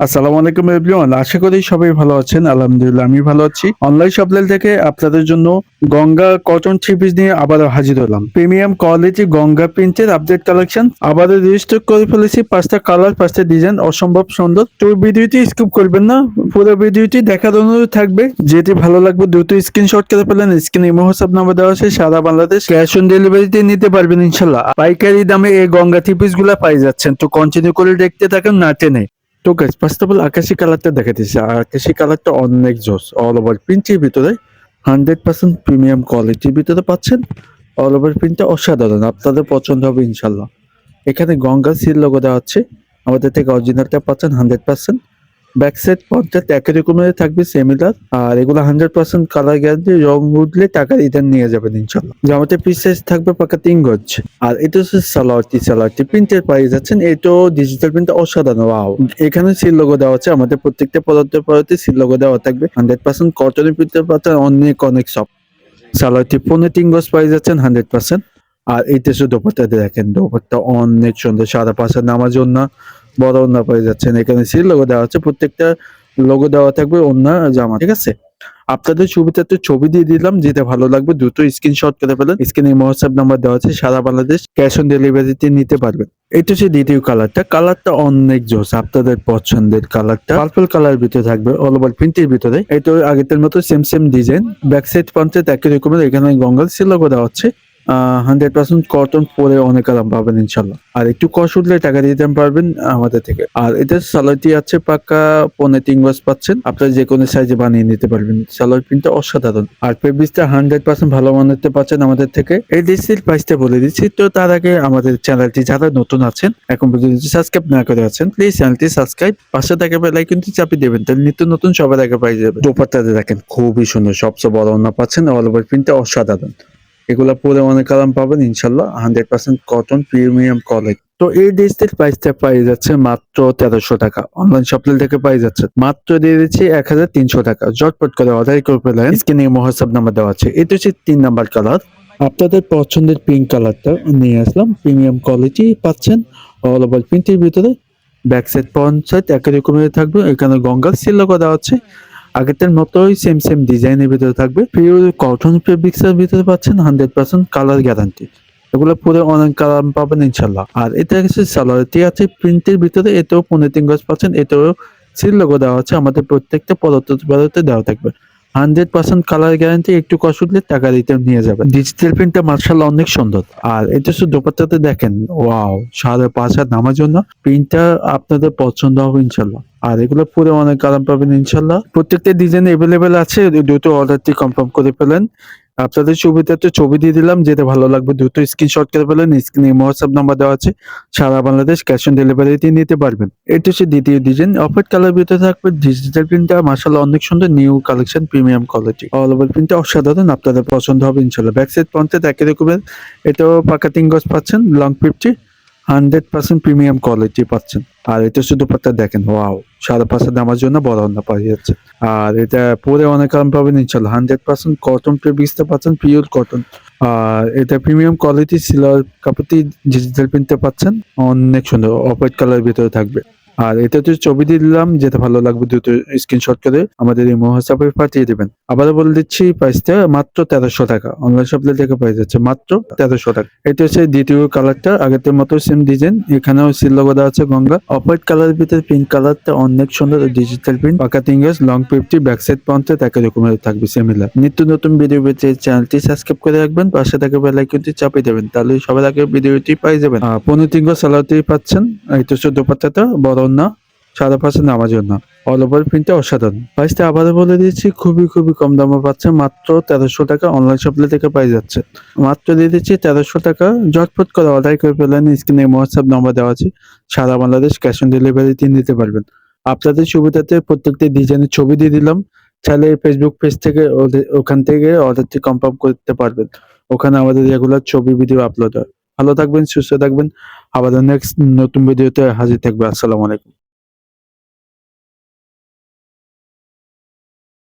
আসসালামু আলাইকুম এভরিওয়ান, আশা করি সবাই ভালো আছেন, আলহামদুলিল্লাহ আমি ভালো আছি। অনলাইন শপলেল থেকে আপনাদের জন্য গঙ্গা কটন থ্রি পিস নিয়ে আবারও হাজির হলাম। প্রিমিয়াম কোয়ালিটি গঙ্গা প্রিন্টের আপডেট কালেকশন, আবারও রেজিস্টার করে ফেলেছি পাঁচটা কালার, পাঁচটা ডিজাইন অসম্ভব সুন্দর। তো ভিডিওটি স্কিপ করবেন না, পুরো ভিডিওটি দেখার অনুরোধ থাকবে, যেটি ভালো লাগবে দ্রুত স্ক্রিনশট করে ফেলেন স্ক্রিনে ইমো হোয়াটসঅ্যাপ নাম্বার দেওয়া আছে, সারা বাংলাদেশ ক্যাশ অন ডেলিভারিতে নিতে পারবেন ইনশাল্লাহ। পাইকারি দামে এই গঙ্গা থ্রি পিসগুলা পাই যাচ্ছেন, তো কন্টিনিউ করে দেখতে থাকেন, না টেনে। তো গাছ ফার্স্ট অফ আকাশি কালারটা দেখা দিচ্ছে আকাশি কালারটা অনেক জোস অল ওভার প্রিন্টের ভিতরে হান্ড্রেড পার্সেন্ট প্রিমিয়াম কোয়ালিটির ভিতরে পাচ্ছেন। অল ওভার প্রিন্টটা অসাধারণ, আপনাদের পছন্দ হবে ইনশাল্লাহ এখানে গঙ্গা সিল লোক দেওয়া আছে। আমাদের থেকে অরিজিনালটা পাচ্ছেন হান্ড্রেড পার্সেন্ট ব্যাক সাইড পঞ্চায়েত একই রকমের থাকবে সেমিলার আর এগুলো হান্ড্রেড পার্সেন্ট কালার গ্যারান্টি রং উঠলে টাকা রিটার্ন নিয়ে যাবেন ইনশাল্লাহ। জামাতে পিস সাইজ থাকবে পাকা তিন গজ। আর এটা হচ্ছে সালোয়ারটি সালোয়ারটি প্রিন্টের পাই যাচ্ছেন, এটাও ডিজিটাল প্রিন্ট অসাধারণ ওয়াও এখানে সিল লোগো দেওয়া আছে, আমাদের প্রত্যেকটা পদার্থ পদার্থে সিল লোগো দেওয়া থাকবে। হান্ড্রেড পার্সেন্ট কটনের প্রিন্টের পাচ্ছেন অনেক অনেক সব সালোয়ারটি পনেরো তিন গজ পাই যাচ্ছেন হান্ড্রেড পার্সেন্ট আর এইটা শুধু দোপাট্টাতে দেখেন, দোপাট্টা অনেক সুন্দর, সাদা পাশে নামার জন্য বড় ওন্না পেয়ে যাচ্ছেন। এখানে সিল লোগো দেওয়া আছে, প্রত্যেকটা লোগো দেওয়া থাকবে অন্য জামা, ঠিক আছে? আপনাদের সুবিধাতে ছবি দিয়ে দিলাম, যেটা ভালো লাগবে দ্রুত স্ক্রিনশট করে ফেলেন। স্ক্রিনে হোয়াটসঅ্যাপ নাম্বার দেওয়া আছে, সারা বাংলাদেশ ক্যাশ অন ডেলিভারিতে নিতে পারবেন। এটা হচ্ছে দ্বিতীয় কালারটা কালারটা অনেক জোস, আপনাদের পছন্দের কালারটা পার্পল কালার ভিতরে থাকবে অল ওভার প্রিন্টের ভিতরে। এটা আগের মতো same same design back side panchayat একই রকমের, এখানে গঙ্গাল সিলগো দেওয়া হচ্ছে হান্ড্রেড পার্সেন্ট কটন পরে অনেক আরাম পাবেন ইনশাল্লাহ। আর একটু কষ্ট উঠলে টাকা দিতে পারবেন আমাদের থেকে। আর এটা সালোয়ারটি আছে পাক্কা পনেরো তিন গজ পাচ্ছেন। আপনারা যে কোনো সাইজে বানিয়ে নিতে পারবেন। সালোয়ার প্রিন্টটা অসাধারণ। আর পেবিসটা হান্ড্রেড পার্সেন্ট ভালো মানতে পাচ্ছেন আমাদের থেকে। এই ডিসির প্রাইসটা বলে দিচ্ছি। তো তার আগে আমাদের চ্যানেলটি যারা নতুন আছেন, এখন পর্যন্ত সাবস্ক্রাইব না করে আছেন প্লিজ চ্যানেলটি সাবস্ক্রাইব পাশে থাকা বেলাই কিন্তু চাপিয়ে দেবেন। তাহলে নিত্য নতুন সবার আগে পাই যাবে। দোপাট্টাতে দেখেন, খুবই সুন্দর। সবচেয়ে বড় অন্য পাচ্ছেন। অল ওভার প্রিন্টটা অসাধারণ। এগুলা পরে অনেক আরাম পাবেন, ইনশাল্লাহ। Hundred percent cotton premium quality তো এই ড্রেসটির প্রাইসটা পাই যাচ্ছে মাত্র তেরোশো টাকা। অনলাইন শপিং থেকে পাই যাচ্ছে মাত্র দিয়ে দিচ্ছি এক হাজার তিনশো টাকা। জটপট করে অর্ডার করে পেলেন স্ক্রিনে মহোৎসব নাম্বার দেওয়া আছে। এটা হচ্ছে তিন নাম্বার কালার আপনাদের পছন্দের পিঙ্ক কালারটা নিয়ে আসলাম। প্রিমিয়াম কোয়ালিটি পাচ্ছেন অল ওভার প্রিন্টের ভিতরে। ব্যাক সাইড ফ্রন্ট সাইড একই রকমের থাকবে। এখানে গঙ্গার সিল দেওয়া আছে। আগেরটার মতোই সেম সেম ডিজাইনের ভিতরে থাকবে। পিওর কটন ফেব্রিক্সের ভিতরে পাচ্ছেন হান্ড্রেড পার্সেন্ট কালার গ্যারান্টি এগুলো পুরো অনেক কালার পাবেন ইনশাল্লাহ আর এটা হচ্ছে স্যালারিটি আছে প্রিন্টের ভিতরে এতেও পনেরো তিন গজ পাচ্ছেন, এতেও সিল লোগো দেওয়া আছে, আমাদের প্রত্যেকটা পদার্থ দেওয়া থাকবে। হান্ড্রেড পার্সেন্ট কালার গ্যারান্টি, একটু কষ্ট উঠলে টাকা রিটার্ন নিয়ে যাবে ডিজিটাল প্রিন্টটা মার্শাল্লাহ অনেক সুন্দর। আর এটা শুধু দোপাত্তাতে দেখেন, ওয়াও, সাড়ে পাঁচ হাত নামার জন্য প্রিন্টটা আপনাদের পছন্দ হবে ইনশাল্লাহ। আর এগুলো পুরো অনেক আরাম পাবেন ইনশাল্লাহ। প্রত্যেকটা ডিজাইন এভেলেবেল আছে, দুটো অর্ডারটি কনফার্ম করে ফেলেন। আপনাদের সুবিধাতে ছবি দিয়ে দিলাম, যেটা ভালো লাগবে দ্রুত স্ক্রিনশট করে ফেলেন স্ক্রিনে হোয়াটসঅ্যাপ নাম্বার দেওয়া আছে। সারা বাংলাদেশ ক্যাশ অন ডেলিভারিতে নিতে পারবেন। এটা হচ্ছে দ্বিতীয় ডিজাইন অফার কালার ভিতরে থাকবে ডিজিটাল প্রিন্টটা মার্শাল অনেক সুন্দর new collection premium quality all over প্রিন্টটা অসাধারণ, আপনাদের পছন্দ হবে ইনশাল্লাহ ব্যাক সাইড পঞ্চায়েত একই রকমের, এটাও পাকা তিন গজ পাচ্ছেন long fifty hundred percent premium quality পাচ্ছেন। আর এটা শুধু পাতা দেখেন, ওয়াও, সাড়ে পাঁচশো দামের জন্য বড় অন্য পাওয়া যাচ্ছে। আর এটা পরে অনেক আরাম পাবেন ইনশাল্লাহ হান্ড্রেড পার্সেন্ট কটন প্রেবিক্সটা পাচ্ছেন পিওর কটন আর এটা প্রিমিয়াম কোয়ালিটি সিলার কাপড়টি ডিজিটাল প্রিন্টে পাচ্ছেন। অনেক সুন্দর হোয়াইট কালার ভিতরে থাকবে। আর এটাতে ছবি দিয়ে দিলাম, যেটা ভালো লাগবে দ্রুত স্ক্রিনশট করে আমাদের এই হোয়াটসঅ্যাপে পাঠিয়ে দেবেন। আবারও বলে দিচ্ছি প্রাইসটা মাত্র তেরোশো টাকা। অনলাইন শপলে থেকে পেয়ে যাচ্ছে মাত্র তেরোশো টাকা। এটা হচ্ছে দ্বিতীয় কালারটা আগের মতো সেম ডিজাইন এখানেও সিল লগো আছে গঙ্গা। অফ হোয়াইট ভিতরে পিঙ্ক কালারটা অনেক সুন্দর ডিজিটাল প্রিন্ট পাকা তিঙ্গাস লং ফিফটি ব্যাক সাইড পঞ্চায়েত একই রকমের থাকবে সিমিলার নিত্য নতুন ভিডিও পেতে চ্যানেলটি সাবস্ক্রাইব করে রাখবেন, পাশে থাকা বেল আইকনটি চাপিয়ে দেবেন। তাহলে সবার আগে ভিডিওটি পাই যাবেন। পনেরো তিন সালাতে পাচ্ছেন। এটা হচ্ছে দোপাত্তাটা, বড় না, সাদা পাচ্ছেন আমার জন্য অল ওভার প্রিন্টটা অসাধারণ প্রাইসটা আবারও বলে দিচ্ছি খুবই খুবই কম দামে পাচ্ছে, মাত্র তেরোশো টাকা অনলাইন শপলে থেকে পাই যাচ্ছে। মাত্র দিয়ে দিচ্ছি তেরোশো টাকা জটপট করে অর্ডার করে ফেলেন স্ক্রিনে হোয়াটসঅ্যাপ নম্বর দেওয়া আছে। সারা বাংলাদেশ ক্যাশ অন ডেলিভারিতে নিতে পারবেন। আপনাদের সুবিধাতে প্রত্যেকটি ডিজাইনের ছবি দিয়ে দিলাম। চাইলে ফেসবুক পেজ থেকে ওখান থেকে অর্ডারটি কনফার্ম করতে পারবেন। ওখানে আমাদের রেগুলার ছবি ভিডিও আপলোড হয়। ভালো থাকবেন সুস্থ থাকবেন। আবার নেক্সট নতুন ভিডিওতে হাজির থাকবে। আসসালামু আলাইকুম।